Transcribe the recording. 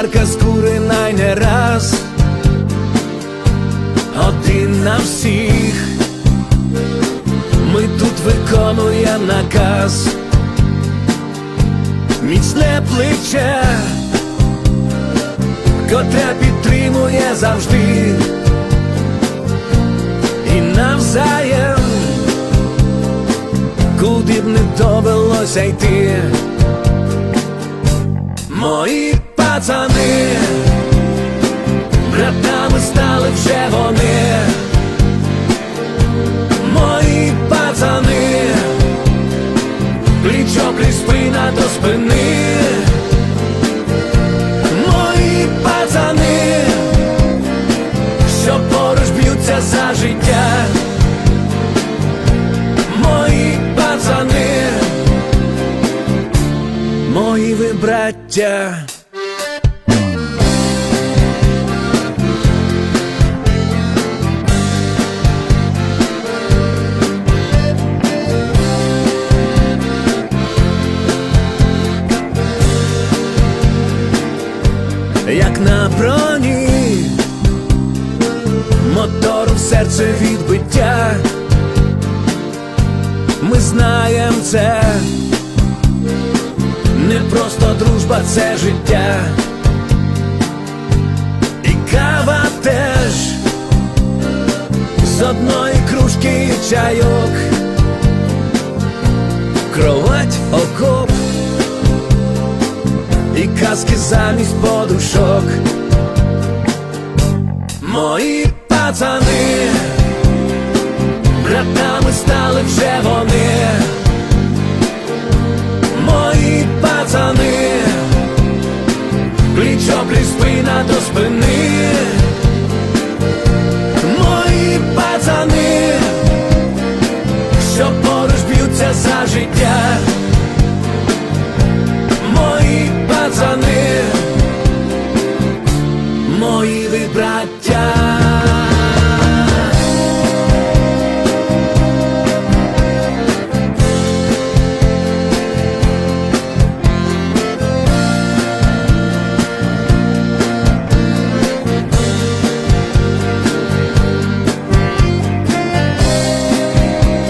Арка з кури не раз, один на всіх, ми тут виконує наказ, міцне плече, котре підтримує завжди. І навзаєм, куди б не довелося йти. Мої пацани, братами стали вже вони. Мої пацани, плічо пліч спина до спини. Мої пацани, що поруч б'ються за життя. Мої ви браття. Як на броні, мотору в серце відбиття. Ми знаєм це, не просто дружба, це життя. І кава теж. З одної кружки чайок, кровать окоп казки замість подушок. Мої пацани, братами стали вже вони. Мої пацани, пліч облі спина до спини. Мої пацани, що поруч б'ються за життя. брат.